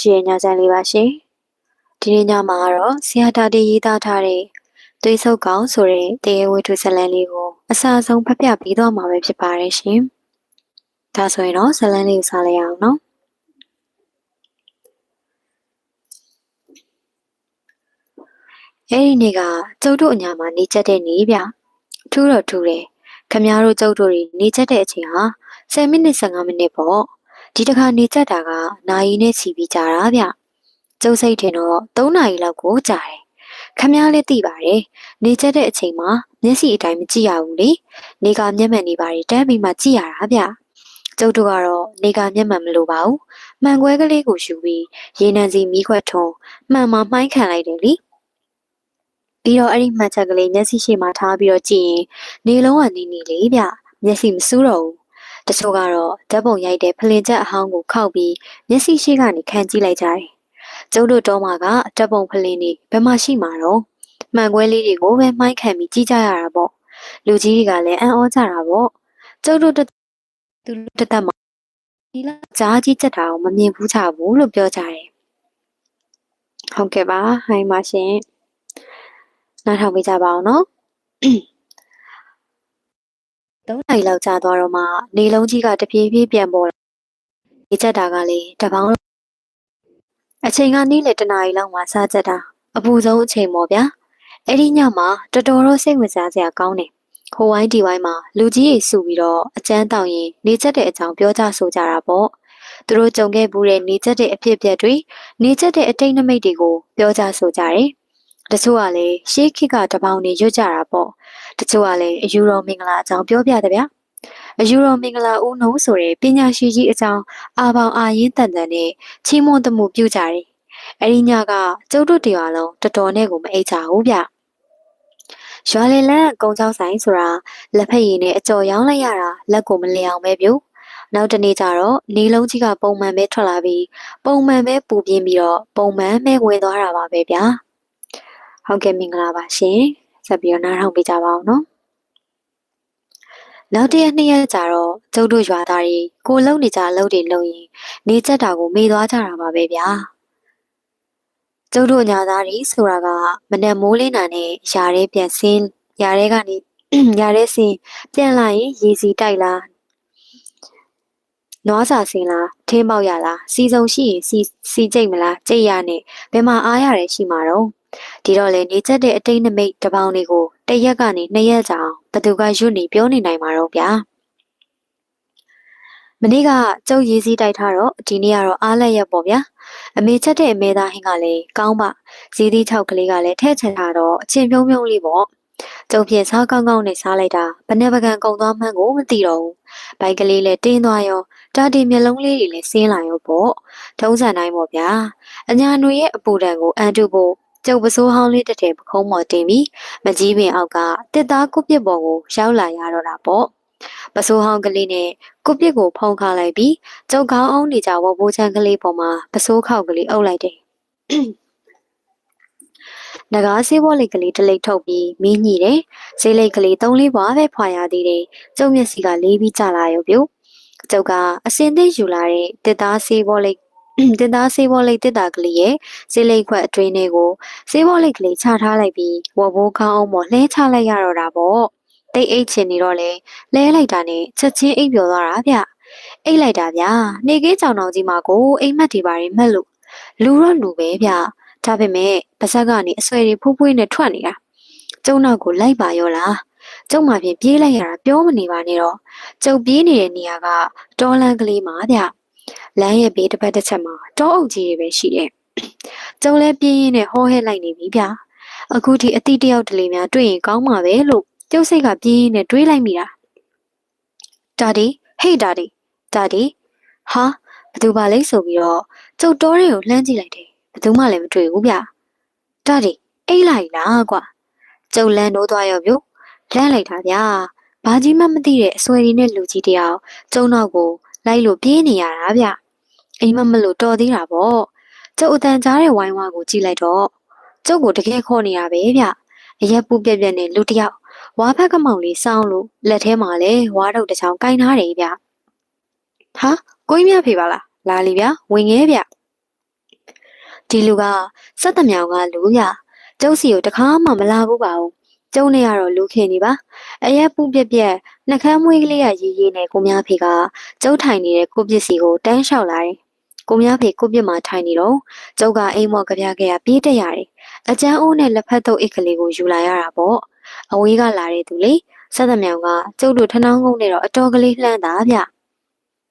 ရှိရညချမ်းလေးပါရှင်ဒီနေ့ညမှာကတော့ဆရာတာတီရေးသားထားတဲ့သွေးဆုပ်ကောင်ဆိုတဲ့တရေဝတ္ထုဇာတ်လမ်းလေးကိုအစအဆုံးဖတ်ပြပြီးတော့မှာပဲဖြစ်ပါတယ်ရှင်ဒါဆိုရင်တော့ဇာတ်လမ်းလေးကိုစားလိုက်အောင်နော်အဲ့ဒီနေ့ကကျုပ်တို့အညာမှာနေချက်တဲ့နေ့ဗျထူးတော့ထူးတယ်ခမများတို့ကျုပ်တို့တွေနေချက်တဲ့အချိန်ဟာ10မိနစ်15မိနစ်ပေါ့ ဒီတစ်ခါနေချက်တာကနာရီနဲ့ချီပြီးကြာတာဗျကျုပ်စိတ်ထင်တော့3နာရီလောက်ကိုကြာတယ်ခမများလည်းသိပါတယ်နေချက်တဲ့အချိန်မှာမျက်စိအတိုင်းမကြည့်ရဘူးလေနေကမျက်မှန်နေပါတယ်တန်းပြီးမှကြည့်ရတာဗျကျုပ်တို့ကတော့နေကမျက်မှန်မလိုပါဘူးမှန်ခွဲကလေးကိုယူပြီးရေနံစီမီးခွက်ထုံမှန်မှမှိုင်းခံလိုက်တယ်လေပြီးတော့အဲ့ဒီမှန်ချက်ကလေးမျက်စိရှိမှထားပြီးတော့ကြည့်ရင်နေလုံးကနေနေလေဗျမျက်စိမစူးတော့ဘူး တချို့ကတော့ဓာတ်ပုံရိုက်တဲ့ဖလင်ချက်အဟောင်းကိုခောက်ပြီးမျက်စိရှိကနေခံကြည့်လိုက်ကြတယ်။ကျုပ်တို့တော့မှာကဓာတ်ပုံဖလင်တွေဘယ်မှရှိမှာတော့မှန်ကွဲလေးတွေကိုပဲမှိုင်းခံပြီးကြည့်ကြရတာပေါ့။လူကြီးတွေကလည်းအံ့ဩကြတာပေါ့။ကျုပ်တို့တစ်သူတစ်သက်မှာဒီလားကြားကြီးချက်တာကိုမမြင်ဘူးချဘူးလို့ပြောကြတယ်။ဟုတ်ကဲ့ပါဟိုင်းပါရှင်။နားထောင်ပေးကြပါအောင်နော်။ ၃နိုင်လောက်ကြာသွားတော့မှနေလုံးကြီးကတပြေးပြေးပြန်ပေါ်လာနေချက်တာကလေတပေါင်းအချိန်ကနေ့လေတနာရီလောက်မှစားချက်တာအပူဆုံးအချိန်ပေါ့ဗျာအဲ့ဒီညမှာတော်တော်တော့စိတ်ဝင်စားစရာကောင်းတယ်ခိုးဝိုင်းဒီဝိုင်းမှာလူကြီးတွေစုပြီးတော့အကျန်းတောင်ရင်နေချက်တဲ့အကြောင်းပြောကြဆိုကြတာပေါ့သူတို့ကြုံခဲ့ဘူးတဲ့နေချက်တဲ့အဖြစ်အပျက်တွေနေချက်တဲ့အတိတ်နမိတ်တွေကိုပြောကြဆိုကြတယ်တချို့ကလည်းရှေးခေတ်ကတပေါင်းနေရွတ်ကြတာပေါ့ တချို့ကလည်းအယူတော်မင်္ဂလာအကြောင်းပြောပြတယ်ဗျာအယူတော်မင်္ဂလာဦးနှုံးဆိုတဲ့ပညာရှိကြီးအကြောင်းအာပေါင်အာရင်တန်တန်နဲ့ချီးမွမ်းတမှုပြုကြတယ်အဲ့ဒီညကကျုပ်တို့တရားလုံးတော်တော်နဲ့ကိုမအိတ်ကြဘူးဗျရွာလေလန်းကုံချောင်းဆိုင်ဆိုတာလက်ဖက်ရည်နဲ့အကြော်ရောင်းလိုက်ရတာလက်ကိုမလျောင်ပဲပြုနောက်တနေ့ကျတော့နေလုံးကြီးကပုံမှန်ပဲထွက်လာပြီးပုံမှန်ပဲပူပြင်းပြီးတော့ပုံမှန်ပဲဝင်သွားတာပါပဲဗျာဟုတ်ကဲ့မင်္ဂလာပါရှင် ဆက်ပြီးတော့နားထောင်ပေးကြပါအောင်နော်နောက်တစ်ရက်နှစ်ရက်ကြာတော့ကျုပ်တို့ရွာသားတွေကိုလုံနေကြအလုပ်တွေလုပ်ရင်နေကြတာကိုမေ့သွားကြတာပါပဲဗျာကျုပ်တို့ညာသားတွေဆိုတာကမနက်မိုးလင်းတာနဲ့ယာထဲပြန်ဆင်းယာထဲကနေယာထဲဆင်းပြန်လာရင်ရေစီတိုက်လားနွားစာဆင်းလားထင်းပေါက်ရလားစီစုံရှိရင်စီစီကြိတ်မလားကြိတ်ရနဲ့ဘယ်မှာအားရတယ်ရှိမှာတော့ ဒီတော့လေနေချက်တဲ့အတိတ်နမိတ်တပေါင်းလေးကိုတရက်ကနေနှစ်ရက်ကြာအောင်ဘသူကရွတ်နေပြောနေနိုင်မှာတော့ဗျာမနေ့ကကျုပ်ရေးစည်းတိုက်ထားတော့ဒီနေ့ကတော့အားလက်ရက်ပေါ့ဗျာအမေချက်တဲ့အမေသားဟင်းကလည်းကောင်းပါဇီးသီး၆ကလေးကလည်းထဲ့ချင်တာတော့အချင်းပြုံးပြုံးလေးပေါ့ကျုပ်ပြင်စားကောင်းကောင်းနဲ့စားလိုက်တာဘနဲ့ပကံကုံသွားမှန်းကိုမသိတော့ဘူးဘိုက်ကလေးလည်းတင်းသွားရောတာတီမျက်လုံးလေးတွေလည်းဆင်းလာရောပေါ့ထုံးစံတိုင်းပေါ့ဗျာအညာနွေရဲ့အပူဒဏ်ကိုအန်တုဖို့ ကျုပ်ပစိုးဟောင်းလေးတစ်ထည်ပခုံးပေါ်တင်ပြီးမကြီးပင်အောက်ကတစ်သားကုပစ်ပေါ်ကိုရောက်လာရတော့တာပေါ့ပစိုးဟောင်းကလေးနဲ့ကုပစ်ကိုဖုံးခါလိုက်ပြီးကျုပ်ကောင်းအောင်နေကြဝဘိုးချမ်းကလေးပေါ်မှာပစိုးခောက်ကလေးအုပ်လိုက်တယ်နဂါးဆေးဘောလိတ်ကလေးတစ်လိတ်ထုတ်ပြီးမင်းညိတယ်ဈေးလိတ်ကလေးသုံးလေးပွားပဲဖွာရသေးတယ်ကျုပ်မျက်စိကလေးပြီးကြလာရုပ်ပြုကျုပ်ကအစင်သိယူလာတဲ့တစ်သားဆေးဘောလိ တ်တင်သားဆေးဘောလိတ်တစ်တာကလေးရဲ့ဆေးလိတ်ခွက်အတွင်းလေးကိုဆေးဘောလိတ်ကလေးချထားလိုက်ပြီးဝဘိုးခေါင်းအောင်ပေါ်လှဲချလိုက်ရတော့တာပေါ့တိတ်အိတ်ချင်နေတော့လေလဲလိုက်တာနဲ့ချက်ချင်းအိပ်ပျော်သွားတာဗျအိတ်လိုက်တာဗျနေကေးကြောင်တော်ကြီးမှာကိုအိမ်မက်ဒီပါရင်မှက်လို့လူတော့လူပဲဗျဒါပေမဲ့ပါဇက်ကနေအဆွဲတွေဖူးဖွေးနဲ့ထွက်နေတာကျုံနောက်ကိုလိုက်ပါရောလားကျုံမှပြင်ပြေးလိုက်ရတာပြောမနေပါနဲ့တော့ကျုပ်ပြေးနေတဲ့နေရာကတောလန်းကလေးမှာဗျ လမ်းရဲ့ဘေးတစ်ဖက်တစ်ချက်မှာတောအုပ်ကြီးတွေပဲရှိတယ်။ကျုံလဲပြင်းရင်းနဲ့ဟောဟဲလိုက်နေပြီဗျာ။အခုထိအတိတယောက်တလေများတွေ့ရင်ကောင်းမှာပဲလို့ကျုပ်စိတ်ကပြင်းရင်းနဲ့တွေးလိုက်မိတာ။ဒါဒီဟေ့ဒါဒီဒါဒီဟာဘသူပါလဲဆိုပြီးတော့ကျုပ်တောတွေကိုလှမ်းကြည့်လိုက်တယ်။ဘသူမှလည်းမတွေ့ဘူးဗျာ။ဒါဒီအိတ်လိုက်လားကွာ။ကျုပ်လန်းနိုးသွားရောဗျ။လန်းလိုက်တာဗျာ။ဘာကြီးမှမသိတဲ့အဆွဲရီနဲ့လူကြီးတယောက်ကျုံတော့ကိုလိုက်လို့ပြေးနေရတာဗျ အိမ်မမလို့တော်သေးတာပေါ့ကျုပ်အတန်ကြားတဲ့ဝိုင်းဝါကိုကြည့်လိုက်တော့ကျုပ်ကိုတကယ်ခေါ်နေရပဲဗျအရက်ပူပြက်ပြက်နဲ့လူတယောက်ဝါဖက်ကမောင်လေးစောင်းလို့လက်ထဲမှာလဲဝါထုတ်တစ်ချောင်းကင်ထားတယ်ဗျဟာကိုင်းမြဖေပါလားလာလီဗျဝင်ငဲဗျဒီလူကစက်တမြောင်ကလူရကျုပ်စီကိုတခါမှမလာဘူးပါဘူးကျုံနေရတော့လူခင်နေပါအရက်ပူပြက်ပြက်နှကမ်းမွေးကလေးရရေးရေးနဲ့ကိုများဖေကကျုပ်ထိုင်နေတဲ့ကိုပစ္စည်းကိုတန်းလျှောက်လာတယ် ကိုများဖေကိုပြစ်မှာထိုင်နေတော့ကျုပ်ကအိမ်မော့ကြပြကြရပြေးတက်ရတယ်အကျန်းအိုးနဲ့လက်ဖက်တုပ်အိတ်ကလေးကိုယူလာရတာပေါ့အဝေးကလာတဲ့သူလေစက်တမြောင်ကကျုပ်တို့ထနောင်းကုန်းနဲ့တော့အတော်ကလေးလှမ်းတာဗျ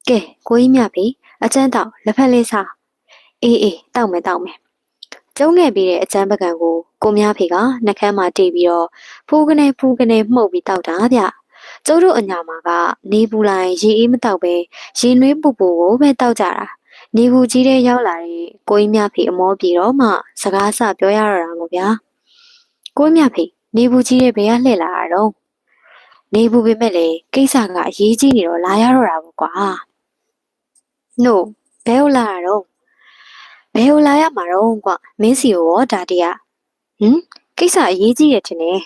ကဲကိုကြီးမြဖေအကျန်းတောက်လက်ဖက်လေးစားအေးအေးတောက်မယ်တောက်မယ်ကျုံခဲ့ပြီးတဲ့အကျန်းပကံကိုကိုများဖေကနှကမ်းမှာတီးပြီးတော့ဖူးကနေဖူးကနေမှုတ်ပြီးတောက်တာဗျကျုပ်တို့အညာမှာကနေပူလိုက်ရေအေးမတောက်ပဲရေနွေးပူပူကိုပဲတောက်ကြတာ နေဘူးကြီးတဲ့ရောက်လာတဲ့ကိုကြီးမြဖေအမောပြေတော့မှစကားဆပြောရတော့တာမို့ဗျာကိုကြီးမြဖေနေဘူးကြီးတဲ့ဘယ်ကလှည့်လာတာတော့နေဘူးပေမဲ့လေကိစ္စကအရေးကြီးနေတော့လာရတော့တာပေါ့ကွာနို့ဘယ်ဟုတ်လာတာတော့ဘယ်ကိုလာရမှာတော့ကွမင်းစီကိုရောဒါတည်းကဟင်ကိစ္စအရေးကြီးရထင်တယ်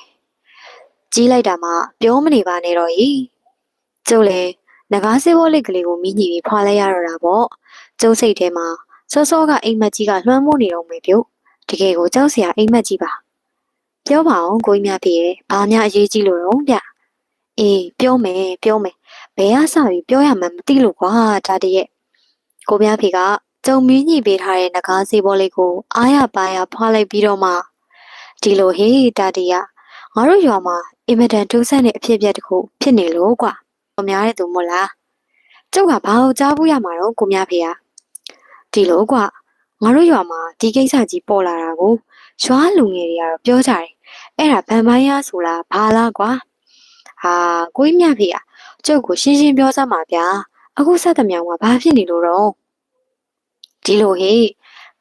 ကြီးလိုက်တာမှပြောမနေပါနဲ့တော့ဟီကျုပ်လည်းငကားစေးဘောလေးကလေးကိုမိညီပြီးဖွာလိုက်ရတော့တာပေါ့ ကျုပ်စိတ်ထဲမှာစောစောကအိမ်မက်ကြီးကလွှမ်းမိုးနေတော့မယ်ပြုတ်တကယ်ကိုကြောက်စရာအိမ်မက်ကြီးပါပြောပါအောင်ကိုကြီးများဖြစ်ရဲ့ဘာများအရေးကြီးလို့တော့ဗျအေးပြောမယ်ပြောမယ်ဘယ်ကစပြီးပြောရမှန်းမသိလို့ကွာဒါတည်းရဲ့ကိုများဖေကကျုံမင်းညှိပေးထားတဲ့ငကားစေးဘောလေးကိုအားရပါရဖွာလိုက်ပြီးတော့မှဒီလိုဟေးတာတီယာငါတို့ရွာမှာအင်မတန်ထူးဆန်းတဲ့အဖြစ်အပျက်တစ်ခုဖြစ်နေလို့ကွာ။ကိုများတဲ့သူမို့လား။ကျုပ်ကဘာလို့ကြားဘူးရမှာတော့ကိုများဖေဟာ ဒီလိုကွာငါတို့ရွာမှာဒီကိစ္စကြီးပေါ်လာတာကိုရွာလူငယ်တွေကတော့ပြောကြတယ်။အဲ့ဒါဗန်မိုင်းရဆိုလားဘာလားကွာ။ဟာကိုကြီးမြဖေဟာကျုပ်ကိုရှင်းရှင်းပြောစမ်းပါဗျာ။အခုဆက်တမြောင်ကဘာဖြစ်နေလို့တော့ဒီလိုဟေ့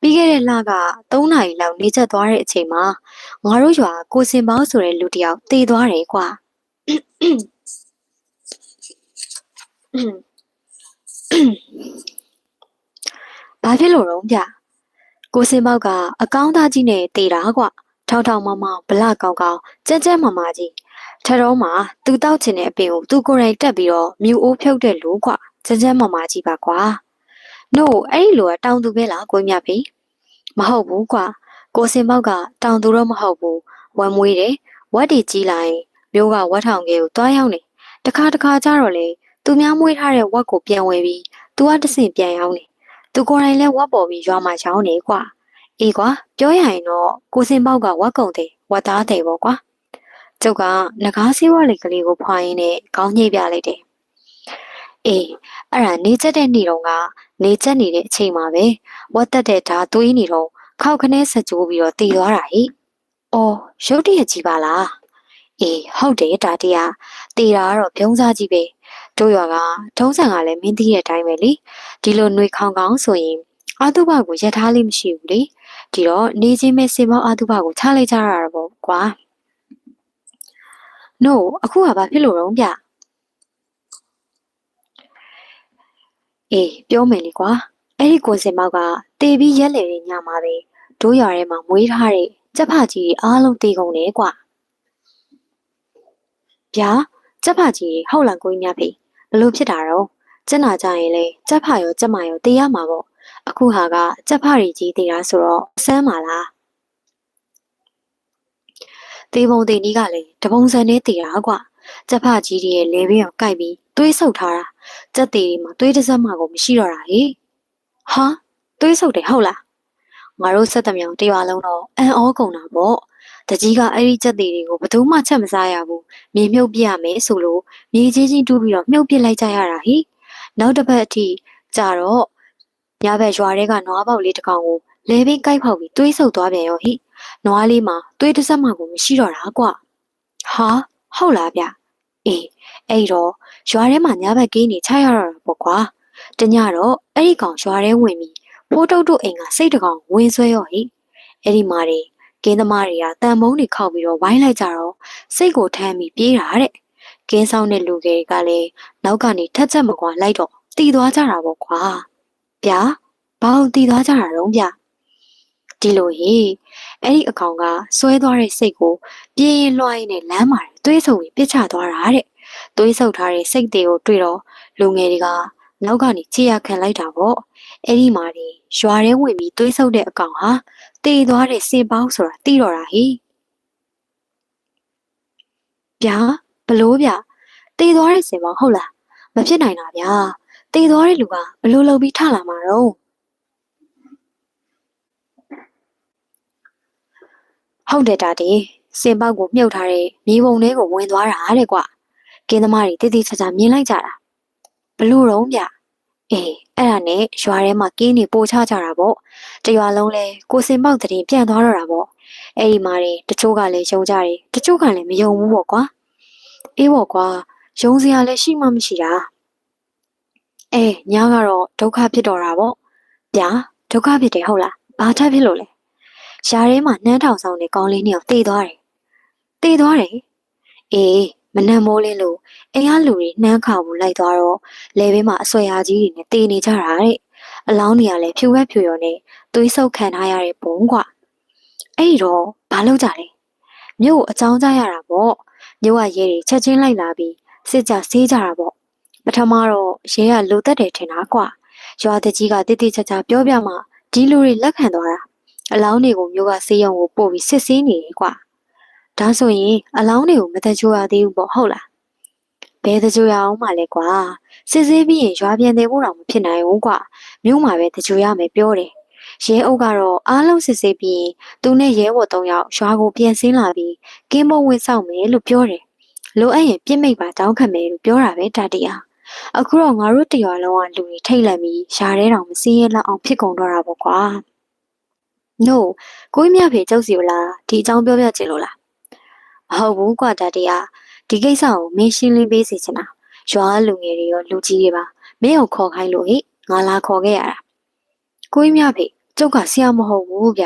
ပြီးခဲ့တဲ့လက3နာရီလောက်နေချက်သွားတဲ့အချိန်မှာငါတို့ရွာကိုစင်ပေါင်းဆိုတဲ့လူတစ်ယောက်တည်သွားတယ်ကွာ ဘာဖြစ်လို့တော့ဗျကိုစင်ပေါက်ကအကောင်းသားကြီးနဲ့တည်တာကွာထောက်ထောက်မမဗလကောင်းကောင်းကြက်ကြက်မမကြီးထတော်မှာသူတောက်ချင်တဲ့အပင်ကိုသူကိုယ်တိုင်တက်ပြီးတော့မြူအိုးဖြုတ်တဲ့လူကွာကြက်ကြက်မမကြီးပါကွာနို့အဲ့ဒီလိုကတောင်သူပဲလားကိုမြဖေမဟုတ်ဘူးကွာကိုစင်ပေါက်ကတောင်သူတော့မဟုတ်ဘူးဝမ်မွေးတယ်ဝက်တီကြီးလိုက်မျိုးကဝက်ထောင်ကလေးကိုတွားရောက်နေတခါတခါကြတော့လေသူများမွေးထားတဲ့ဝက်ကိုပြန်ဝယ်ပြီးသူကတဆင့်ပြန်ရောက်နေ သူကိုယ်တိုင်လဲဝက်ပေါ်ပြီးရွာမှာရောင်းနေကွာအေးကွာပြောရရင်တော့ကိုစင်ပေါက်ကဝက်ကုံတယ်ဝက်သားတယ်ပေါ့ကွာကျုပ်ကငကားစည်းဝါးလေးကလေးကိုဖွာရင်းနဲ့ခေါင်းညှိပြလိုက်တယ်အေးအဲ့ဒါနေချက်တဲ့နေ့တုန်းကနေချက်နေတဲ့အချိန်မှာပဲဝတ်တက်တဲ့ဓာသွေးနေတော့ခောက်ခနဲဆက်ကြိုးပြီးတော့တည်သွားတာဟိ။အော်ရုတ်တရက်ကြီးပါလား။အေးဟုတ်တယ်ဒါတည်းကတည်တာကတော့ပြုံးစားကြီးပဲ။ တို့ရွာကထုံးစံကလည်းမင်းသိတဲ့အတိုင်းပဲလေ။ဒီလိုနှွေခေါင်ခေါင်ဆိုရင်အာတုဘကိုရထားလေးမရှိဘူးလေ။ဒီတော့နေချင်းမဲ့စင်မောင်းအာတုဘကိုချလိုက်ကြရတာပေါ့ကွာ။ No အခုကဘာဖြစ်လို့တော့ဗျ။အေးပြောမယ်လေကွာအဲ့ဒီကိုစင်မောက်ကတေပြီးရက်လေတဲ့ညမှာပဲဒိုးရွာထဲမှာမွေးထားတဲ့ကြက်ဖကြီးတွေအားလုံးတေကုန်တယ်ကွာဗျာကြက်ဖကြီးတွေဟုတ်လားကိုကြီးများဖေ ဘလို့ဖြစ်တာတော့ကျက်နာကြရင်လေကြက်ဖရောကြက်မရောတေရမှာပေါ့အခုဟာကကြက်ဖတွေကြီးတေတာဆိုတော့ဆမ်းပါလားတေပုံတေနီးကလည်းတပုံစံနဲ့တေတာကွာကြက်ဖကြီးတွေရဲ့လေဘေးကိုကိုက်ပြီးသွေးဆုပ်ထားတာကြက်သေးတွေမှာသွေးတစ်စက်မှကိုမရှိတော့တာဟေဟာသွေးဆုပ်တယ်ဟုတ်လားငါတို့ဆက်တမြောင်တရွာလုံးတော့အန်ဩကုန်တာပေါ့ တကြီးကအဲ့ဒီကြက်သေးတွေကိုဘယ်သူမှချက်မစားရဘူးမြေမြုပ်ပြရမယ်ဆိုလို့မြေကြီးချင်းတူးပြီးတော့မြုပ်ပစ်လိုက်ကြရတာဟိနောက်တစ်ပတ်အထိကြာတော့ညဘက်ရွာတွေကနွားပေါက်လေးတစ်ကောင်ကိုလဲပင်းကိုက်ဖောက်ပြီးသွေးဆုပ်သွားပြန်ရောဟိနွားလေးမှာသွေးတစ်စက်မှကိုမရှိတော့တာကွာဟာဟုတ်လားဗျအေးအဲ့တော့ရွာထဲမှာညဘက်ကိန်းနေချရတော့တာပေါ့ကွာတညတော့အဲ့ဒီကောင်ရွာထဲဝင်ပြီးဖိုးတုတ်တို့အိမ်ကစိတ်တကောင်ဝင်ဆွဲရောဟိအဲ့ဒီမာတွေ ကင်းသမားတွေကတန်မုံတွေခောက်ပြီးတော့ဝိုင်းလိုက်ကြတော့စိတ်ကိုထမ်းပြီးပြေးတာတဲ့ကင်းဆောင်တဲ့လူငယ်ကလည်းနောက်ကနေထက်ချက်မကွာလိုက်တော့တီသွားကြတာပေါ့ကွာဗျာဘာလို့တီသွားကြတာတော့ဗျဒီလိုဟေးအဲ့ဒီအကောင်ကဆွဲသွားတဲ့စိတ်ကိုပြေးရင်လွှားရင်းနဲ့လမ်းမှာတွေးဆုံပြီးပြစ်ချသွားတာတဲ့သွေးဆုပ်ထားတဲ့စိတ်တွေကိုတွေ့တော့လူငယ်တွေကနောက်ကနေခြေရခံလိုက်တာပေါ့အဲ့ဒီမှာနေရွာထဲဝင်ပြီးသွေးဆုပ်တဲ့အကောင်ဟာ တေသွားတဲ့စင်ပေါင်းဆိုတာသိတော့တာဟိဗျာဘလို့ဗျတေသွားတဲ့စင်ပေါင်းဟုတ်လားမဖြစ်နိုင်တာဗျာတေသွားတဲ့လူကဘလို့လုပ်ပြီးထလာမှာတော့ဟုတ်တယ်တာတေစင်ပေါက်ကိုမြုပ်ထားတဲ့မြေပုံလေးကိုဝင်သွားတာတဲ့ကွာကင်းသမားတွေတိတိကျကျမြင်လိုက်ကြတာဘလို့တော့ဗျ အေးအဲ့ဒါနဲ့ရွာထဲမှာကင်းနေပို့ချကြတာပေါ့တရွာလုံးလဲကိုစင်ပေါက်တဲ့ပြန်သွားတော့တာပေါ့အဲ့ဒီမှာတွေတချို့ကလည်းယုံကြတယ်တချို့ကလည်းမယုံဘူးပေါ့ကွာအေးပေါ့ကွာယုံစရာလည်းရှိမှမရှိတာအေးညာကတော့ဒုက္ခဖြစ်တော့တာပေါ့ဗျာဒုက္ခဖြစ်တယ်ဟုတ်လားဘာထပ်ဖြစ်လို့လဲရှားထဲမှာနှမ်းထောင်ဆောင်တဲ့ကောင်းလေးနှစ်ယောက်တေးသွားတယ်တေးသွားတယ်အေး မနှံမိုးလင်းလို့အိမ်ကလူတွေနှမ်းခါဘူးလိုက်သွားတော့လေဘေးမှာအဆွဲအားကြီးတွေနဲ့တေးနေကြတာတဲ့အလောင်းတွေကလည်းဖြူဝက်ဖြူရော်နဲ့သွေးဆုပ်ခံထားရတဲ့ဘုံကွာအဲ့ဒီတော့ဘာလုပ်ကြလဲမြို့ကိုအကြောင်းကြားရတာပေါ့မြို့ကရဲတွေချက်ချင်းလိုက်လာပြီးစစ်ကြဆေးကြတာပေါ့ပထမတော့ရဲကလိုသက်တယ်ထင်တာကွာရွာတကြီးကတိတိကျကျပြောပြမှဒီလူတွေလက်ခံသွားတာအလောင်းတွေကိုမြို့ကဆေးရုံကိုပို့ပြီးစစ်ဆေးနေတယ်ကွာ ဒါဆိုရင်အလောင်းတွေကိုမတကြိုရသေးဘူးပေါ့ဟုတ်လားဘယ်တကြိုရအောင်မလဲကွာစစ်ဆေးပြီးရင်ရွာပြန်တယ်ဖို့တော့မဖြစ်နိုင်ဘူးကွာမြို့မှာပဲတကြိုရမယ်ပြောတယ်ရဲအုပ်ကတော့အားလုံးစစ်ဆေးပြီးရင်သူနဲ့ရဲဘော်၃ယောက်ရွာကိုပြန်ဆင်းလာပြီးကင်းမုံဝင်ဆောင်မယ်လို့ပြောတယ်လိုအပ်ရင်ပြစ်မိတ်ပါတောင်းခံမယ်လို့ပြောတာပဲတာတီယာအခုတော့ငါတို့တရွာလုံးကလူတွေထိတ်လန့်ပြီးရှားထဲတောင်မစင်းရဲလောက်အောင်ဖြစ်ကုန်တော့တာပေါ့ကွာ no ကိုကြီးမြဖေကျုပ်စီလာဒီအကြောင်းပြောပြချင်လို့လား မဟုတ်ဘူးကွာတာတီယာဒီကိစ္စကိုမင်းရှင်းလင်းပေးစီချင်တာရွာလူငယ်တွေရောလူကြီးတွေပါမင်းကိုခေါ်ခိုင်းလို့ဟိငါလာခေါ်ခဲ့ရတာကိုကြီးမြဖေကျုပ်ကဆရာမဟုတ်ဘူးဗျ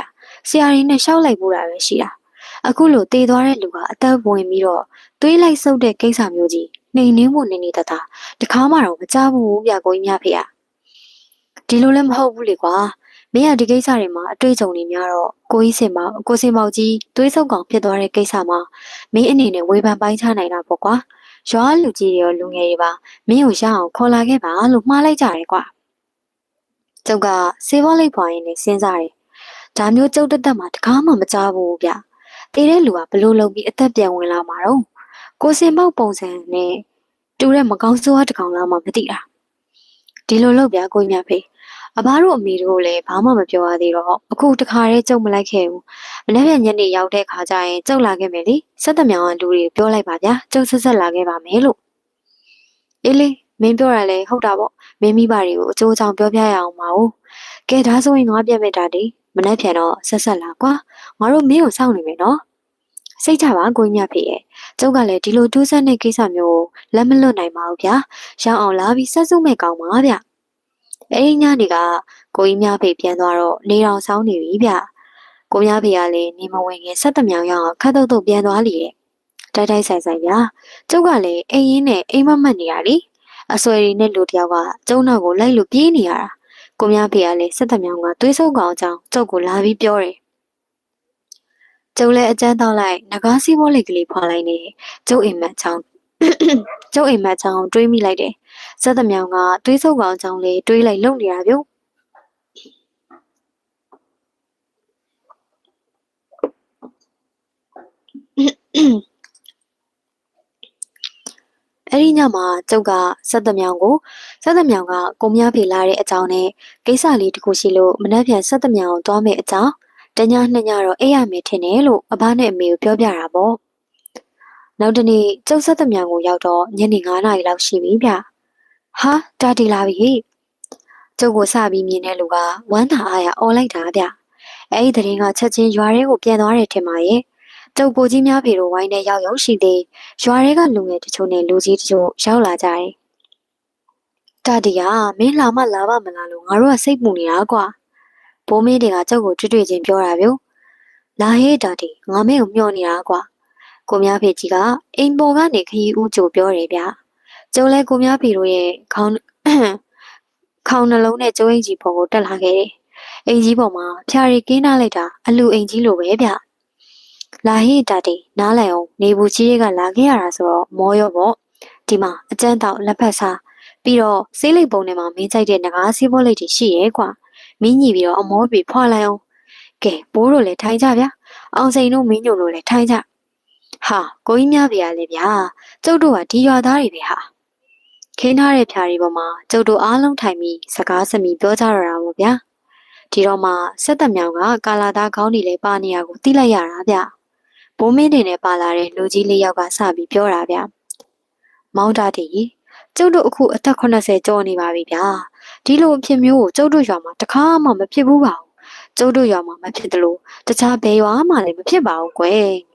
ဆရာရင်းနဲ့ရှောက်လိုက်ပို့တာပဲရှိတာအခုလိုတည်သွားတဲ့လူကအသက်ဝင်ပြီးတော့သွေးလိုက်ဆုပ်တဲ့ကိစ္စမျိုးကြီးနှိမ်နှင်းမှုနေနေတတတခါမှတော့မကြဘူးဗျကိုကြီးမြဖေရဒီလိုလည်းမဟုတ်ဘူးလေကွာ မင်းကဒီကိစ္စတွေမှာအတွေ့အကြုံတွေများတော့ကိုကြီးစင်မောင်ကိုစင်မောင်ကြီးသွေးဆုပ်ကောင်ဖြစ်သွားတဲ့ကိစ္စမှာမင်းအနေနဲ့ဝေဖန်ပိုင်းချနိုင်တာပေါ့ကွာရွာလူကြီးတွေရောလူငယ်တွေပါမင်းကိုရအောင်ခေါ်လာခဲ့ပါလို့မှားလိုက်ကြတယ်ကွာကျုပ်ကစေဘောလိပ်ဖွာရင်းနဲ့စဉ်းစားတယ်ဒါမျိုးကျုပ်တက်တက်မှာတကားမှမကြားဘူးဗျတည်တဲ့လူကဘလို့လုပ်ပြီးအသက်ပြန်ဝင်လာမှာတော့ကိုစင်ပေါက်ပုံစံနဲ့တူတဲ့မကောင်းဆိုးတကောင်လားမှမသိတာဒီလိုလုပ်ပြကိုကြီးမြဖေး အဘတို့အမေတို့လည်းဘာမှမပြောရသေးတော့အခုတခါတည်းကြုံမလိုက်ခဲ့ဘူးမနေ့ကညနေရောက်တဲ့ခါကျရင်ကြုံလာခဲ့မယ်လေဆက်သက်မြောင်ကလူတွေပြောလိုက်ပါဗျာကြုံဆက်ဆက်လာခဲ့ပါမယ်လို့အေးလေမင်းပြောရလဲဟုတ်တာပေါ့မင်းမိဘတွေကိုအကျိုးအကြောင်းပြောပြရအောင်ပါဦးကဲဒါဆိုရင်ငါပြတ်မဲ့တာဒီမနေ့ပြန်တော့ဆက်ဆက်လာကွာငါတို့မင်းကိုစောင့်နေမယ်နော်စိတ်ချပါကိုညဖေရဲ့ကျုပ်ကလည်းဒီလိုတူးဆက်တဲ့ကိစ္စမျိုးကိုလက်မလွတ်နိုင်ပါဘူးဗျာရအောင်အောင်လာပြီးဆက်စုမဲ့ကောင်းပါဗျ အဲဒီညနေကကိုကြီးများဖေပြန်သွားတော့နေတော်ဆောင်းနေပြီဗျကိုများဖေကလည်းနေမဝင်ခင်ဆက်တမြောင်ရအောင်ခတ်တုတ်တုတ်ပြန်သွားလေတဲ့တိုက်တိုက်ဆိုင်ဆိုင်ဗျာကျုပ်ကလည်းအိမ်ရင်းနဲ့အိမ်မမတ်နေရလေအဆွေရီနဲ့လူတယောက်ကကျုံနောက်ကိုလိုက်လို့ပြေးနေရတာကိုများဖေကလည်းဆက်တမြောင်ကသွေးဆုပ်ကောင်အကြောင်းကျုပ်ကိုလာပြီးပြောတယ်ကျုပ်လည်းအကျန်းတောက်လိုက်ငကားစီးဘောလိတ်ကလေးဖွာလိုက်နေကျုပ်အိမ်မက်ချောင်း ကျုပ်အိမ်မက်ချောင်းတွေးမိလိုက်တယ်ဇက်သမြောင်ကတွေးဆုပ်ကောင်ချောင်းလေးတွေးလိုက်လုံနေတာပြုတ်အဲ့ဒီညမှာကျုပ်ကဆက်သမြောင်ကိုဆက်သမြောင်ကကိုမြဖေလာတဲ့အကြောင်းနဲ့ကိစ္စလေးတခုရှိလို့မနှက်ပြန်ဆက်သမြောင်ကိုသွားမယ်အကြောင်းတညနှစ်ညတော့အိပ်ရမယ်ထင်တယ်လို့အဘနဲ့အမေကိုပြောပြတာပေါ့ နောက်တနေ့ကျုပ်ဆက်သမြောင်ကိုရောက်တော့ညနေ9နာရီလောက်ရှိပြီဗျဟာတာတီလာပြီကျုပ်ကိုစပြီးမြင်တဲ့လူကဝမ်းသာအားရអော်လိုက်တာဗျအဲ့ဒီတရင်ကချက်ချင်းရွာထဲကိုပြန်သွားတယ်ထင်ပါရဲ့ကျုပ်ကိုကြီးများဖေတို့ဝိုင်းနဲ့ရောက်ရောက်ရှိသေးရွာတွေကလူငယ်တချို့နဲ့လူကြီးတချို့ရောက်လာကြတယ်တာတီကမင်းလာမလာပါမလားလို့ငါတို့ကစိတ်ပူနေတာကွာဘိုးမင်းတွေကကျုပ်ကိုတွေ့တွေ့ချင်းပြောတာဗျလာဟေးတာတီငါမင်းကိုမျှော်နေတာကွာ ကိုများဖေကြီးကအိမ်ပေါ်ကနေခရီးဦးကြိုပြောတယ်ဗျကျုံလဲကိုများဖေတို့ရဲ့ခေါင်းခေါင်းနှလုံးနဲ့ကျုံးအိမ်ကြီးပေါ်ကိုတက်လာခဲ့တယ်အိမ်ကြီးပေါ်မှာဖျားရီကင်းထားလိုက်တာအလူအိမ်ကြီးလိုပဲဗျလာဟေးတာတီနားလည်အောင်နေဘူးကြီးတွေကလာခဲ့ရတာဆိုတော့မောရောပေါ့ဒီမှာအကျန်းတောက်လက်ဖက်စားပြီးတော့ဆေးလိပ်ပုံထဲမှာမင်းကြိုက်တဲ့ငကားဆေးဘောလိပ်တွေရှိရဲကွာမင်းညီပြီးတော့အမောပြေဖွာလိုက်အောင်ကဲဘိုးတို့လည်းထိုင်ကြဗျာအောင်စိန်တို့မင်းညို့တို့လည်းထိုင်ကြ ဟာကိုကြီးများပြရလေဗျာကျုပ်တို့ကဒီရွာသားတွေပဲဟာခင်းထားတဲ့ဖြာတွေပေါ်မှာကျုပ်တို့အားလုံးထိုင်ပြီးစကားစမီပြောကြရတာပေါ့ဗျာဒီတော့မှဆက်သက်မြောင်ကကာလာသားခေါင်းတွေလည်းပါနေရကိုတိလိုက်ရတာဗျဘိုးမင်းတွေနဲ့ပါလာတဲ့လူကြီးလေးယောက်ကစပြီးပြောတာဗျမောင်းတာတီကျုပ်တို့အခုအသက်80ကျော်နေပါပြီဗျာဒီလိုအဖြစ်မျိုးကိုကျုပ်တို့ရွာမှာတခါမှမဖြစ်ဘူးပါဘူးကျုပ်တို့ရွာမှာမဖြစ်တယ်လို့တခြားဘယ်ရွာမှလည်းမဖြစ်ပါဘူးကွယ်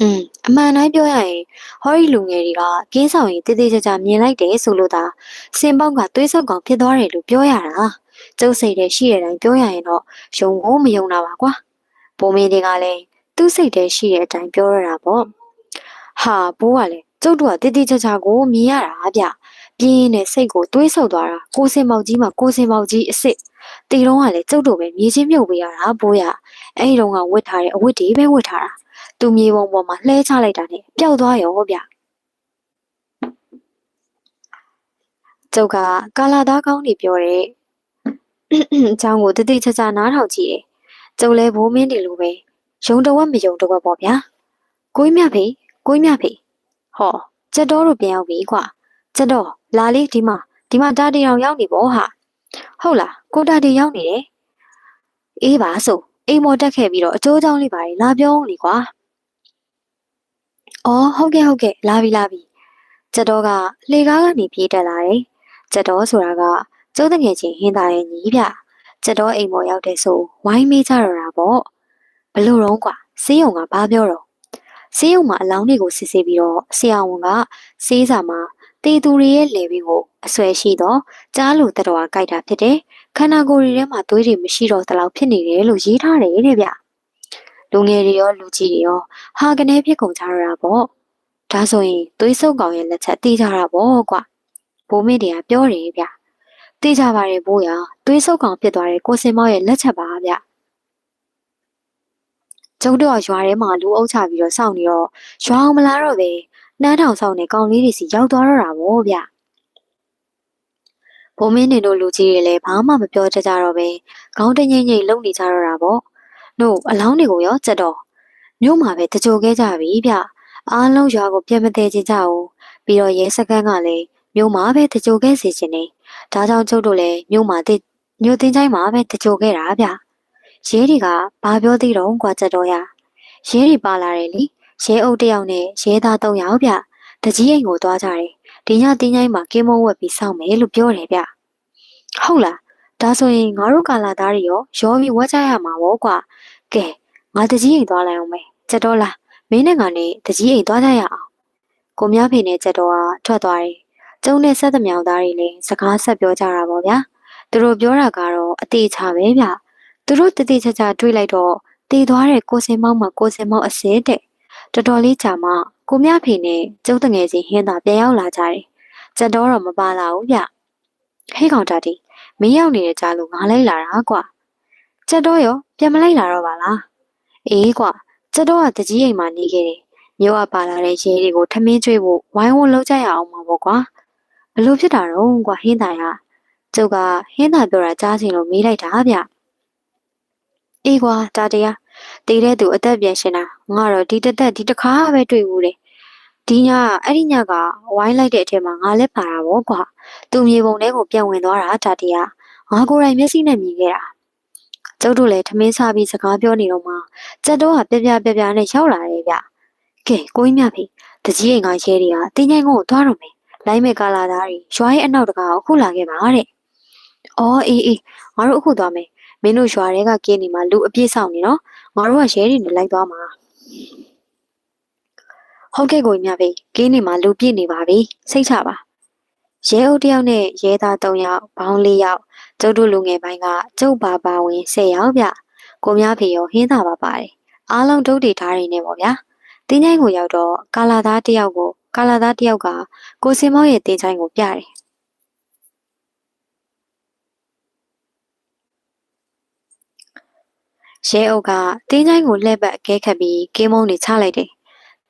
อืมအမှန်တိုင်းပြောရရင်ဟောဒီလူငယ်တွေကကင်းဆောင်ရင်တည်တည်ကြကြမြင်လိုက်တယ်ဆိုလို့သာစင်ပေါက်ကသွေးဆုပ်ကောင်ဖြစ်သွားတယ်လို့ပြောရတာကျုပ်စိတ်ထဲရှိတဲ့တိုင်းပြောရရင်တော့ယုံကိုမယုံတာပါကွာပုံမင်းတွေကလည်းသူ့စိတ်ထဲရှိတဲ့အတိုင်းပြောရတာပေါ့ဟာဘိုးကလည်းကျုပ်တို့ကတည်တည်ကြကြကိုမြင်ရတာဗျပြင်းနဲ့စိတ်ကိုသွေးဆုပ်သွားတာကိုစင်မောက်ကြီးမှကိုစင်မောက်ကြီးအစ်စ်တီတော့ကလည်းကျုပ်တို့ပဲမြေချင်းမြုပ်ပေးရတာဘိုးရအဲ့ဒီတော့ကဝတ်ထားတဲ့အဝတ်တွေပဲဝတ်ထားတာ သူမြေပုံပေါ်မှာလှဲချလိုက်တာနဲ့ပျောက်သွားရောဗျကျုပ်ကကာလာသားကောင်းနေပြောတဲ့အကြောင်းကိုတတိချာချာနားထောင်ကြည့်တယ်ကျုပ်လည်းဘိုးမင်းတွေလိုပဲယုံတော့မယုံတော့ပေါ့ဗျာကိုကြီးမြဖေကိုကြီးမြဖေဟောကြက်တော်တို့ပြန်ရောက်ပြီကွာကြက်တော်လာလေးဒီမှာဒီမှာတာတီအောင်ရောက်နေပေါ့ဟာဟုတ်လားကိုတာတီရောက်နေတယ်အေးပါဆိုအိမ်မော်တက်ခဲ့ပြီးတော့အကျိုးကြောင့်လေးပါလာပြောဦးလေကွာ အော်ဟုတ်ကဲ့ဟုတ်ကဲ့လာပြီလာပြီကြက်တော်ကလေကားကနေပြေးတက်လာတယ်ကြက်တော်ဆိုတာကကျုပ်တငယ်ချင်းဟင်းသားရဲ့ညီဗျကြက်တော်အိမ်မော်ရောက်တဲ့ဆိုဝိုင်းမေးကြတော့တာပေါ့ဘလို့တော့ကွာစေးုံကဘာပြောတော့ဆေးရုံမှာအလောင်းတွေကိုစစ်ဆေးပြီးတော့ဆရာဝန်ကဆေးစာမှာတေသူတွေရဲ့လေဘီကိုအဆွဲရှိတော့ကြားလိုတတော်ကြိုက်တာဖြစ်တယ်ခန္ဓာကိုယ်တွေထဲမှာသွေးတွေမရှိတော့တလောက်ဖြစ်နေတယ်လို့ရေးထားတယ်တဲ့ဗျ လူငယ်တွေရောလူကြီးတွေရောဟာကနေဖြစ်ကုန်ကြရတာပေါ့ဒါဆိုရင်သွေးဆုပ်ကောင်ရဲ့လက်ချက်တေးကြတာပေါ့ကွာဘိုးမင်းတွေကပြောတယ်ဗျတေးကြပါရဲ့ဘိုးရသွေးဆုပ်ကောင်ဖြစ်သွားတဲ့ကိုစင်မောရဲ့လက်ချက်ပါဗျကျုပ်တို့ကရွာထဲမှာလူအုပ်ချပြီးတော့စောင့်နေတော့ရွာအောင်မလာတော့ပဲနှမ်းထောင်ဆောင်နေကောင်လေးတွေစီရောက်သွားတော့တာဗောဗျဘုံမင်းနေတို့လူကြီးတွေလည်းဘာမှမပြောကြကြတော့ပဲခေါင်းတငိမ့်ငိမ့်လုံနေကြတော့တာဗော တို့အလောင်းတွေကိုရောကြက်တော့မြို့မှာပဲတကြိုခဲ့ကြပြီဗျအားလုံးရွာကိုပြန်မသေးချင်ကြဘူးပြီးတော့ရဲစခန်းကလည်းမြို့မှာပဲတကြိုခဲ့စီခြင်းနေဒါကြောင့်ကျုပ်တို့လည်းမြို့မှာတမြို့တင်ချိုင်းမှာပဲတကြိုခဲ့တာဗျရဲတွေကဘာပြောသေးတော့ကွာကြက်တော့ရရဲတွေပါလာတယ်လေရဲအုပ်တယောက်နဲ့ရဲသား၃ယောက်ဗျတကြီးအိမ်ကိုသွားကြတယ်ဒီညတင်းချိုင်းမှာကင်းမုံဝက်ပြီးစောင့်မယ်လို့ပြောတယ်ဗျဟုတ်လား ဒါဆိုရင်ငါတို့ကာလာသားတွေရောရောပြီးဝက်ကြရမှာပေါ့ကွာကဲငါတကြီးအိမ်သွားလိုက်အောင်မယ်ကြက်တော့လားမင်းနဲ့ငါနဲ့တကြီးအိမ်သွားကြရအောင်ကိုမြဖေနဲ့ကြက်တော့ကထွက်သွားတယ်ကျုံနဲ့ဆက်သမြောင်သားတွေလည်းစကားဆက်ပြောကြတာပေါ့ဗျာသူတို့ပြောတာကတော့အသေးချပဲဗျသူတို့တတိချာချာတွေးလိုက်တော့တည်သွားတဲ့ကိုစင်မောင်းမှာကိုစင်မောင်းအစင်းတဲ့တော်တော်လေးကြာမှကိုမြဖေနဲ့ကျုပ်တငယ်ချင်းဟင်းသာပြန်ရောက်လာကြတယ်။ကြက်တော့တော့မပါလာဘူးဗျ။ဟေးကောင်တာတီ မင်းရောက်နေတဲ့ကြားလို့ငါလိုက်လာတာကွာ။ကြက်တော့ရောပြန်မလိုက်လာတော့ပါလား။အေးကွာကြက်တော့ကတကြီးအိမ်မှာနေခဲ့တယ်။မြို့ကပါလာတဲ့ရဲတွေကိုထမင်းကျွေးဖို့ဝိုင်းဝန်းလုပ်ကြရအောင်မှာပေါ့ကွာ။ဘလို့ဖြစ်တာတော့ကွာဟင်းသာရ။ကျုပ်ကဟင်းသာပြောတာကြားချင်လို့မေးလိုက်တာဗျ။အေးကွာဒါတရားတည်တဲ့သူအသက်ပြန်ရှင်တာငါတော့ဒီတသက်ဒီတစ်ခါပဲတွေ့ဘူးတယ် ဒီညအဲ့ဒီညကဝိုင်းလိုက်တဲ့အထက်မှာငါလည်းပါတာဗောကွာသူမြေပုံထဲကိုပြန်ဝင်သွားတာဒါတရားငါကိုယ်တိုင်မျက်စိနဲ့မြင်ခဲ့တာကျုပ်တို့လည်းထမင်းစားပြီးစကားပြောနေတော့မှကြက်တော့ကပြပြပြပြနဲ့ရောက်လာတယ်ဗျကဲကိုကြီးမြဖေတကြီးအိမ်ကရဲတွေကတင်းငိုင်းကိုသွားတော့မယ်လိုင်းမဲ့ကာလာသားတွေရွာရဲ့အနောက်တကာကိုအခုလာခဲ့ပါတဲ့အော်အေးအေးငါတို့အခုသွားမယ်မင်းတို့ရွာတွေကကင်းနေမှာလူအပြည့်ဆောင်နေနော်ငါတို့ကရဲတွေနဲ့လိုက်သွားမှာ ဟုတ်ကဲ့ကိုမြဖေးကင်းနေမှာလူပြည့်နေပါပြီစိတ်ချပါရဲအုပ်တယောက်နဲ့ရဲသား၃ယောက်ဘောင်း၄ယောက်ကျုပ်တို့လူငယ်ပိုင်းကကျုပ်ပါပါဝင်၁၀ယောက်ဗျကိုမြဖေရောဟင်းသာပါပါတယ်အားလုံးဒုတ်တွေထားနေနေပေါ့ဗျာတင်းချိုင်းကိုရောက်တော့ကာလာသားတယောက်ကိုကာလာသားတယောက်ကကိုစင်မောရဲ့တင်းချိုင်းကိုပြတယ်ရဲအုပ်ကတင်းချိုင်းကိုလှည့်ပတ်အကဲခတ်ပြီးကင်းမုံတွေချလိုက်တယ်။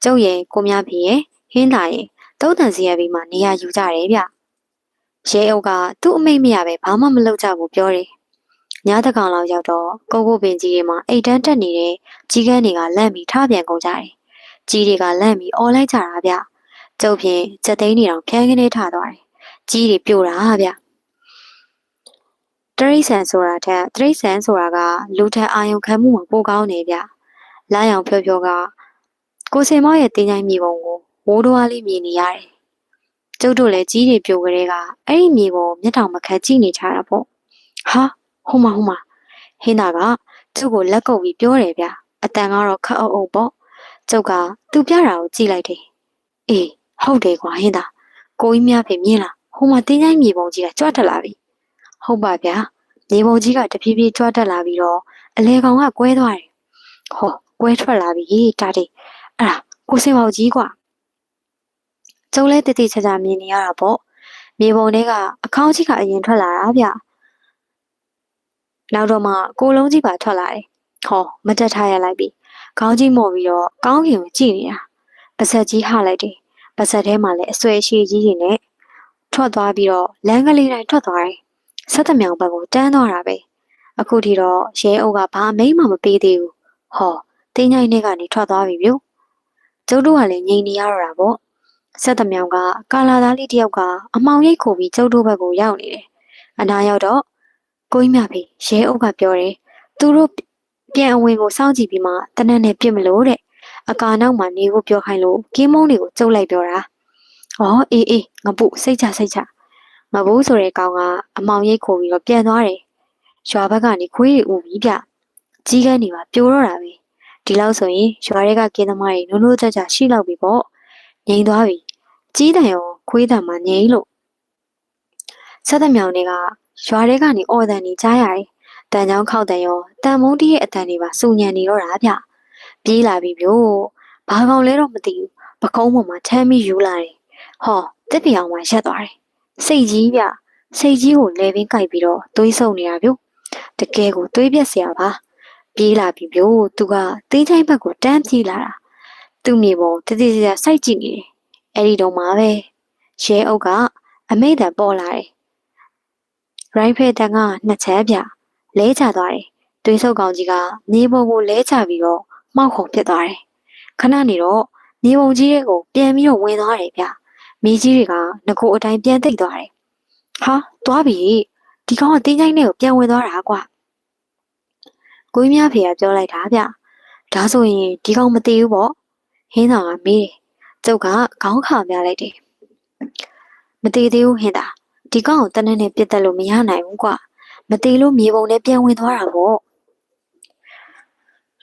ကျုပ်ရဲ့ကိုများဖေရဲ့ဟင်းသာရဲ့တုံးတန်စီရပြီးမှနေရာယူကြတယ်ဗျရဲအုပ်ကသူ့အမိတ်မရပဲဘာမှမလုပ်ကြဘူးပြောတယ်ညတကောင်လောက်ရောက်တော့ကိုကိုပင်ကြီးတွေမှာအိတ်တန်းတက်နေတဲ့ကြီးကန်းတွေကလန့်ပြီးထပြန်ကုန်ကြတယ်ကြီးတွေကလန့်ပြီးအော်လိုက်ကြတာဗျကျုပ်ဖြင့်စက်သိန်းတွေတောင်ခန်းကနေထသွားတယ်ကြီးတွေပြိုတာဗျတရိษံဆိုတာထက်တရိษံဆိုတာကလူထက်အာယုံခံမှုမှာပိုကောင်းနေဗျလာရောင်ဖြောဖြောက ကိုစင်မရဲ့တင်းချိုင်းမြေပုံကိုဝိုးတော်လေးမြင်နေရတယ်ကျုပ်တို့လည်းကြီးတွေပြိုကလေးကအဲ့ဒီမြေကိုမျက်တောင်မခတ်ကြည့်နေကြတာပေါ့ဟာဟိုမဟိုမဟင်းသားကကျုပ်ကိုလက်ကုပ်ပြီးပြောတယ်ဗျအတန်ကတော့ခက်အုပ်အုပ်ပေါ့ကျုပ်ကသူပြတာကိုကြည့်လိုက်တယ်အေးဟုတ်တယ်ကွာဟင်းသားကိုကြီးများဖြစ်မြင်လားဟိုမှာတင်းချိုင်းမြေပုံကြီးကကြွတက်လာပြီဟုတ်ပါဗျာမြေပုံကြီးကတဖြည်းဖြည်းကြွတက်လာပြီးတော့အလဲကောင်ကကွဲသွားတယ်ဟောကွဲထွက်လာပြီတာတေ အဲ့ဒါကိုစင်မောင်ကြီးကွာကျုံလဲတတိချာချာမြင်နေရတာပေါ့မြေပုံတွေကအခေါင်းကြီးကအရင်ထွက်လာတာဗျနောက်တော့မှကိုလုံးကြီးပါထွက်လာတယ်ဟောမတက်ထားရလိုက်ပြီခေါင်းကြီးမော့ပြီးတော့ကောင်းကင်ကိုကြည့်နေတာပါဇက်ကြီးဟလိုက်တယ်ပါဇက်ထဲမှာလည်းအဆွဲရှိကြီးတွေနဲ့ထွက်သွားပြီးတော့လမ်းကလေးတိုင်းထွက်သွားတယ်ဆက်သမြောင်ဘက်ကိုတန်းသွားတာပဲအခုထိတော့ရဲအုပ်ကဘာမိမ့်မှမပေးသေးဘူးဟောတင်းញိုင်းထဲကနေထွက်သွားပြီဗျ ကျုပ်တို့ကလည်းငြိမ်နေရတော့တာပေါ့ဆက်သမြောင်ကကာလာသားလေးတယောက်ကအမောင်ရိတ်ခိုပြီးကျုပ်တို့ဘက်ကိုရောက်နေတယ်အနာရောက်တော့ကိုကြီးမြဖေးရဲအုပ်ကပြောတယ်သူတို့ပြန်အဝင်ကိုစောင့်ကြည့်ပြီးမှတနက်နဲ့ပြစ်မလို့တဲ့အကာနောက်မှာနေဖို့ပြောခိုင်းလို့ကင်းမုံတွေကိုကျုပ်လိုက်ပြောတာ။ဩအေးအေးငပုစိတ်ချစိတ်ချငပုဆိုတဲ့ကောင်ကအမောင်ရိတ်ခိုပြီးတော့ပြန်သွားတယ်။ရွာဘက်ကနေခွေးတွေဥပြီးပြ။ကြီးကန်းနေပါပြိုတော့တာပဲ။ ဒီလောက်ဆိုရင်ရွာတွေကကင်းသမားတွေနိုးနိုးကြကြရှိလောက်ပြီပေါ့။ငြိမ်သွားပြီ။ကြီးတန်ရောခွေးတန်မှငြိမ်လို့ဆက်သက်မြောင်တွေကရွာတွေကနေအော်တန်နေကြားရတယ်။တန်ချောင်းခောက်တန်ရောတန်မုံတီးရဲ့အတန်တွေပါစူညံနေတော့တာဗျ။ပြေးလာပြီဗျို့။ဘာကောင်လဲတော့မသိဘူး။ပကုံးပေါ်မှာထမ်းပြီးယူလာတယ်။ဟောတက်ပြောင်မှရက်သွားတယ်။စိတ်ကြီးဗျ။စိတ်ကြီးကိုလဲပင်းကြိုက်ပြီးတော့သွေးဆုံနေတာဗျို့။တကယ်ကိုသွေးပြက်စရာပါ။ ပြေးလာပြီဗျို့။သူကသေးချိုင်းဘက်ကိုတန်းပြေးလာတာ။သူ့မြေပေါ်တတိယစိုက်ကြည့်နေတယ်။အဲ့ဒီတော့မှပဲရဲအုပ်ကအမိတ်တန်ပေါ်လာတယ်။ရိုင်းဖဲတန်ကနှစ်ချက်ပြလဲချသွားတယ်။သွေးဆုပ်ကောင်ကြီးကမြေပုံကိုလဲချပြီးတော့မှောက်ခုံဖြစ်သွားတယ်။ခဏနေတော့မြေပုံကြီးတွေကိုပြန်ပြီးတော့ဝင်သွားတယ်ဗျ။မိကြီးတွေကငကိုအတိုင်းပြန်သိပ်သွားတယ်။ဟာသွားပြီ။ဒီကောင်ကတင်းချိုင်းနဲ့ကိုပြန်ဝင်သွားတာကွာ။ ကိုကြီးမြဖေကပြောလိုက်တာဗျဒါဆိုရင်ဒီကောင်မသေးဘူးပေါ့ဟင်းတော်ကမေးတယ်ကျုပ်ကခေါင်းခါပြလိုက်တယ်မသေးသေးဘူးဟင်းသာဒီကောင်ကိုတနက်နဲ့ပြစ်တက်လို့မရနိုင်ဘူးကွာမသေးလို့မြေပုံနဲ့ပြန်ဝင်သွားတာပေါ့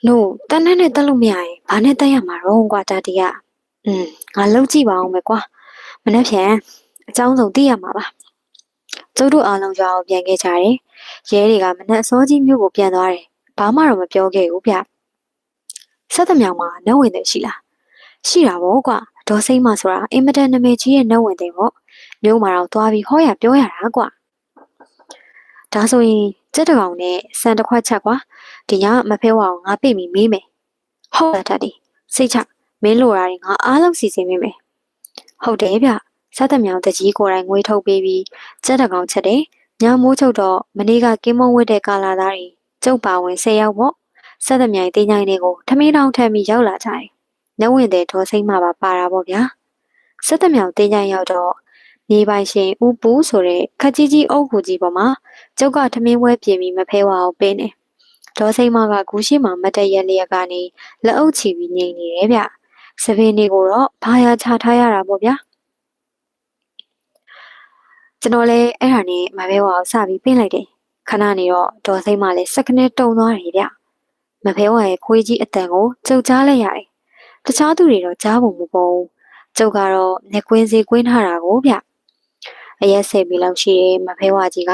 လို့တနက်နဲ့တက်လို့မရရင်ဘာနဲ့တက်ရမှာတော့ကွာတာတီကအင်းငါလုံးကြည့်ပါအောင်ပဲကွာမနေ့ဖြန်အကြောင်းစုံသိရမှာပါကျုပ်တို့အားလုံးကြောင်ပြန်ခဲ့ကြတယ်ရဲတွေကမနေ့အစောကြီးမြို့ကိုပြန်သွားတယ် ဘာမှတော့မပြောခဲ့ဘူးဗျ။ဆက်သမြောင်မှာနှုတ်ဝင်တယ်ရှိလား။ရှိတာပေါ့ကွာ။ဒေါ်စိမ့်မဆိုတာအင်မတန်နာမည်ကြီးရဲ့နှုတ်ဝင်တယ်ပေါ့။မြို့မှာတော့သွားပြီးဟောရပြောရတာကွာ။ဒါဆိုရင်ကြက်တကောင်နဲ့စံတစ်ခွက်ချက်ကွာဒီညမဖဲဝအောင်ငါပြိမိမေးမယ်ဟုတ်လားတတ်ဒီစိတ်ချမင်းလိုရာတွေငါအားလုံးစီစဉ်မိမယ်ဟုတ်တယ်ဗျစားတမြောင်တကြီးကိုယ်တိုင်ငွေထုတ်ပေးပြီးကြက်တကောင်ချက်တယ်ညမိုးချုပ်တော့မနေ့ကကင်းမုံဝတ်တဲ့ကာလာသားတွေ ကျုပ်ပါဝင်၁၀ယောက်ပေါ့စားတမြိုင်တင်းချိုင်းတွေကိုထမင်းတောင်ထမ်းပြီးရောက်လာကြတယ်နှုတ်ဝင်တဲ့ဒေါ်စိမ့်မှာပါပါတာပေါ့ဗျာစားတမြောင်တင်းချိုင်းရောက်တော့မြေပိုင်ရှင်ဦးပူဆိုတဲ့ခက်ကြီးကြီးအုပ်ကူကြီးပေါ်မှာကျုပ်ကထမင်းပွဲပြင်ပြီးမဖဲဝအောင်ပေးနေဒေါ်စိမ့်မကဂူရှိမှာမတ်တရက်လျက်ကနေလက်အုပ်ချီပြီးငိမ့်နေတယ်ဗျစပင်းတွေကိုတော့ဘာယာချထားရတာပေါ့ဗျာကျွန်တော်လည်းအဲ့ဒါနဲ့မဖဲဝအောင်စပြီးပြင်လိုက်တယ် ခဏနေတော့ဒေါ်စိမ့်မလည်းစက္ကနဲ့တုံသွားတယ်ဗျမဖဲဝရဲ့ခွေးကြီးအတန်ကိုကျုပ်ကြားလိုက်ရတယ်တခြားသူတွေတော့ကြားဖို့မပေါ်ဘူးကျုပ်ကတော့နေကွင်းစီကွင်းထားတာကိုဗျအရက်ဆယ်ပြီလောက်ရှိတဲ့မဖဲဝကြီးက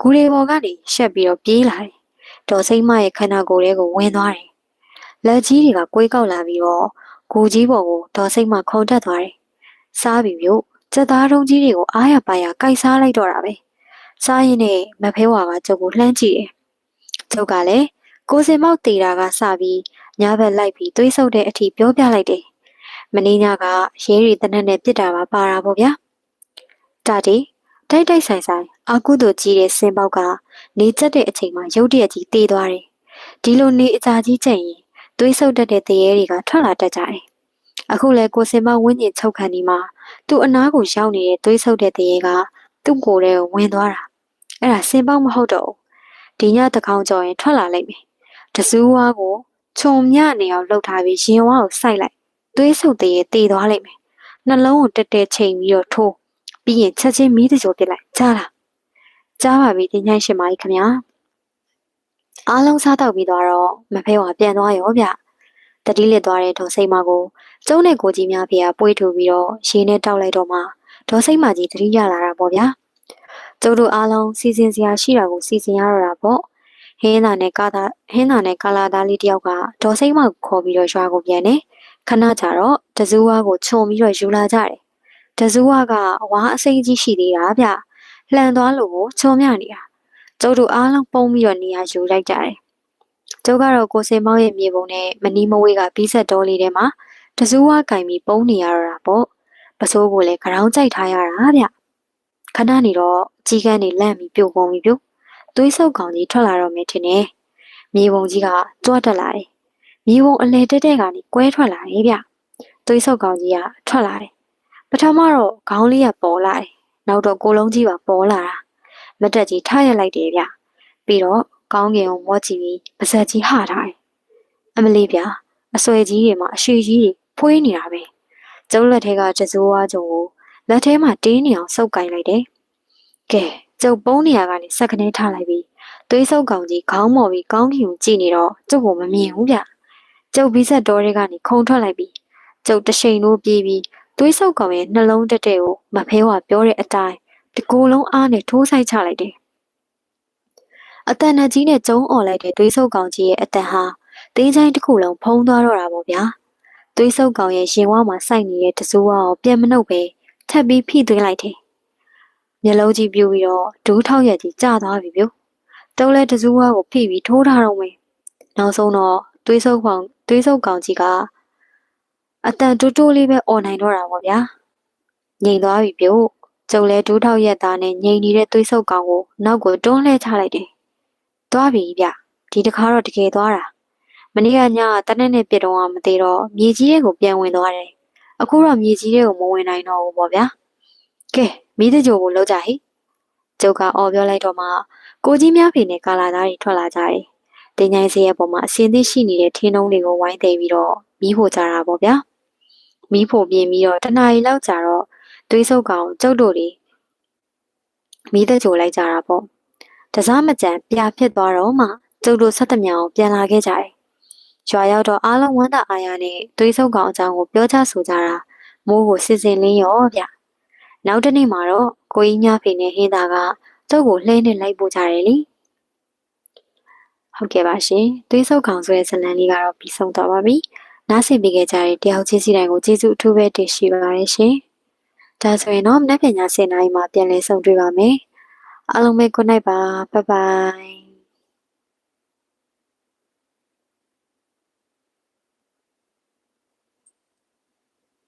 ဂူရီပေါ်ကနေရှက်ပြီးတော့ပြေးလာတယ်။ဒေါ်စိမ့်မရဲ့ခန္ဓာကိုယ်ထဲကိုဝင်သွားတယ်။လက်ကြီးတွေကကွေးကောက်လာပြီးတော့ဂူကြီးပေါ်ကိုဒေါ်စိမ့်မခုန်တက်သွားတယ်။စားပြီးမြို့စက်သားတုံးကြီးတွေကိုအားရပါရကိုက်စားလိုက်တော့တာပဲ။ စားရင်နဲ့မဖဲဝါကကျုပ်ကိုလှမ်းကြည့်တယ်။ကျုပ်ကလည်းကိုစင်မောက်တေတာကစပြီးညဘက်လိုက်ပြီးသွေးဆုပ်တဲ့အထိပြောပြလိုက်တယ်။မင်းညကရဲရီတနက်နဲ့ပြစ်တာပါပါတာပေါ့ဗျာ။တာတီတိုက်တိုက်ဆိုင်ဆိုင်အာကုသို့ကြီးတဲ့စင်ပေါက်ကနေကျက်တဲ့အချိန်မှာရုတ်တရက်ကြီးတေးသွားတယ်ဒီလိုနေအကြာကြီးကျရင်သွေးဆုပ်တတ်တဲ့တရေတွေကထွက်လာတတ်ကြတယ်အခုလဲကိုစင်ပေါက်ဝင်းကျင်ချုပ်ခံဒီမှာသူ့အနားကိုရောက်နေတဲ့သွေးဆုပ်တဲ့တရေက သူ့ကိုယ်ထဲကိုဝင်သွားတာအဲ့ဒါစင်ပေါက်မဟုတ်တော့ဘူးဒီညတကောင်ကြော်ရင်ထွက်လာလိမ့်မယ်တစူးဝါးကိုခြုံမြနေအောင်လှုပ်ထားပြီးရင်ဝါကိုစိုက်လိုက်သွေးဆုပ်တရေတေးသွားလိမ့်မယ်နှလုံးကိုတက်တက်ချိန်ပြီးတော့ထိုးပြီးရင်ချက်ချင်းမီးတကြိုပစ်လိုက်ကြားလားကြားပါပြီတင်ញိုင်းရှင်မကြီးခင်ဗျာအားလုံးစားတော့ပြီးတော့မဖဲဝါပြန်သွားရောဗျတတိလစ်သွားတဲ့ဒေါ်စိမ့်မကိုကျုံးနဲ့ကိုကြီးများဖေကပွေးထူပြီးတော့ရေနဲ့တောက်လိုက်တော့မှ ဒေါ်စိမ့်မကြီးတတိရလာတာပေါ့ဗျာကျုပ်တို့အားလုံးစီစဉ်စရာရှိတာကိုစီစဉ်ရတော့တာပေါ့ဟင်းသာနဲ့ကာသာဟင်းသာနဲ့ကာလာသားလေးတယောက်ကဒေါ်စိမ့်မကိုခေါ်ပြီးတော့ရွာကိုပြန်တယ်ခဏကြာတော့တဇူးဝါကိုခြုံပြီးတော့ယူလာကြတယ်တဇူးဝါကဝါအစိမ်းကြီးရှိသေးတာဗျလှန်သွားလို့ကိုချုံမြနေတာကျုပ်တို့အားလုံးပုံပြီးတော့နေရာယူလိုက်ကြတယ်ကျုပ်ကတော့ကိုစင်မောင်းရဲ့မြေပုံနဲ့မနီးမဝေးကပြီးဆက်တော်လေးထဲမှာတဇူးဝါကင်ပြီးပုံနေရတော့တာပေါ့ ပစိုးကိုလည်းခေါင်းကြိုက်ထားရတာဗျခဏနေတော့ကြီးကန်းနေလန့်ပြီးပြုတ်ကုန်ပြီပြုတ်သွေးဆုပ်ကောင်ကြီးထွက်လာတော့မယ်ထင်တယ်မြေပုံကြီးကကြွတက်လာတယ်မြေပုံအလဲတက်တက်ကနေကွဲထွက်လာတယ်ဗျသွေးဆုပ်ကောင်ကြီးကထွက်လာတယ်ပထမတော့ခေါင်းလေးကပေါ်လာတယ်နောက်တော့ကိုလုံးကြီးပါပေါ်လာတာမတက်ကြီးထားရလိုက်တယ်ဗျပြီးတော့ကောင်းကင်ကိုမော့ကြည့်ပြီးပါဇက်ကြီးဟထားတယ်အမလေးဗျအဆွဲကြီးတွေမှာအရှိကြီးတွေဖွေးနေတာပဲ ကျုပ်လက်ထဲကကျစိုးဝါကြုံကိုလက်ထဲမှာတင်းနေအောင်စုပ်ကင်လိုက်တယ်ကဲကျုပ်ပုံးနေရကနေစက်ကနေထားလိုက်ပြီးသွေးဆုပ်ကောင်ကြီးခေါင်းမော်ပြီးကောင်းကင်ကိုကြည့်နေတော့ကျုပ်ကမမြင်ဘူးဗျကျုပ်ဘီဆက်တော်တွေကနေခုံထွက်လိုက်ပြီးကျုပ်တရှိန်လို့ပြေးပြီးသွေးဆုပ်ကောင်ရဲ့နှလုံးတက်တဲ့ကိုမဖဲဝါပြောတဲ့အတိုင်းဒီကိုယ်လုံးအားနဲ့ထိုးဆိုင်ချလိုက်တယ်။အတန်နဲ့ကြီးနဲ့ကျုံអော်လိုက်တဲ့သွေးဆုပ်ကောင်ကြီးရဲ့အတန်ဟာတင်းချိုင်းတစ်ခုလုံးဖုံးသွားတော့တာပေါ့ဗျာ။ သွေးဆုပ်ကောင်ရဲ့ရင်ဝါမှာစိုက်နေတဲ့တစိုးဝါကိုပြန်မနှုတ်ပဲထပ်ပြီးဖိသွင်းလိုက်တယ်။မျက်လုံးကြီးပြူပြီးတော့ဒူးထောက်ရက်ကြီးကျသွားပြီဗျ။တုံးလဲတစိုးဝါကိုဖိပြီးထိုးထားတော့မယ်။နောက်ဆုံးတော့သွေးဆုပ်ကောင်သွေးဆုပ်ကောင်ကြီးကအတန်တိုးတိုးလေးပဲអော်နိုင်တော့တာပေါ့ဗျာ။ငြိမ်သွားပြီဗျ။ကျုပ်လဲဒူးထောက်ရက်သားနဲ့ငြိမ်နေတဲ့သွေးဆုပ်ကောင်ကိုနောက်ကိုတွန်းလှဲချလိုက်တယ်။သွားပြီဗျ။ဒီတခါတော့တကယ်သွားတာ။ မနေ့ကညတနက်နဲ့ပြစ်တော့မသေးတော့မြေကြီးရဲ့ကိုပြန်ဝင်သွားတယ်။အခုတော့မြေကြီးရဲ့ကိုမဝင်နိုင်တော့ဘူးပေါ့ဗျာ။ကဲမိသကြိုကိုလောက်ကြဟိ။ကျုပ်ကအော်ပြောလိုက်တော့မှကိုကြီးများဖေနဲ့ကာလာသားတွေထွက်လာကြတယ်။တင်ញိုင်းစရဲ့ပေါ်မှာအစင်းသိရှိနေတဲ့ထင်းနှုံးတွေကိုဝိုင်းသိမ်းပြီးတော့မီးဖို့ကြတာပေါ့ဗျာ။မီးဖို့ပြင်းပြီးတော့တနားရီလောက်ကြာတော့သွေးဆုပ်ကောင်ကျုပ်တို့တွေမိသက်ကြိုလိုက်ကြတာပေါ့တစားမကြံပြာဖြစ်သွားတော့မှကျုပ်တို့ဆက်သမျှအောင်ပြန်လာခဲ့ကြတယ် ရွာရောက်တော့အားလုံးဝမ်းသာအားရနဲ့သွေးဆုပ်ကောင်အကြောင်းကိုပြောချဆိုကြတာမိုးကိုစစ်စင်လင်းရောဗျနောက်တစ်နေ့မှာတော့ကိုကြီးများဖေနဲ့ဟင်းသားကကျုပ်ကိုလှဲနဲ့လိုက်ပို့ကြတယ်လေဟုတ်ကဲ့ပါရှင်သွေးဆုပ်ကောင်ဆိုတဲ့ဇာတ်လမ်းလေးကတော့ပြီးဆုံးသွားပါပြီနားဆင်ပေးခဲ့ကြတဲ့တယောက်ချင်းစီတိုင်းကိုကျေးဇူးအထူးပဲတင်ရှိပါတယ်ရှင်။ဒါဆိုရင်တော့မနက်ဖြန်ည7:00နာရီမှာပြန်လည်ဆုံတွေ့ပါမယ်။အားလုံးပဲ good night ပါ bye bye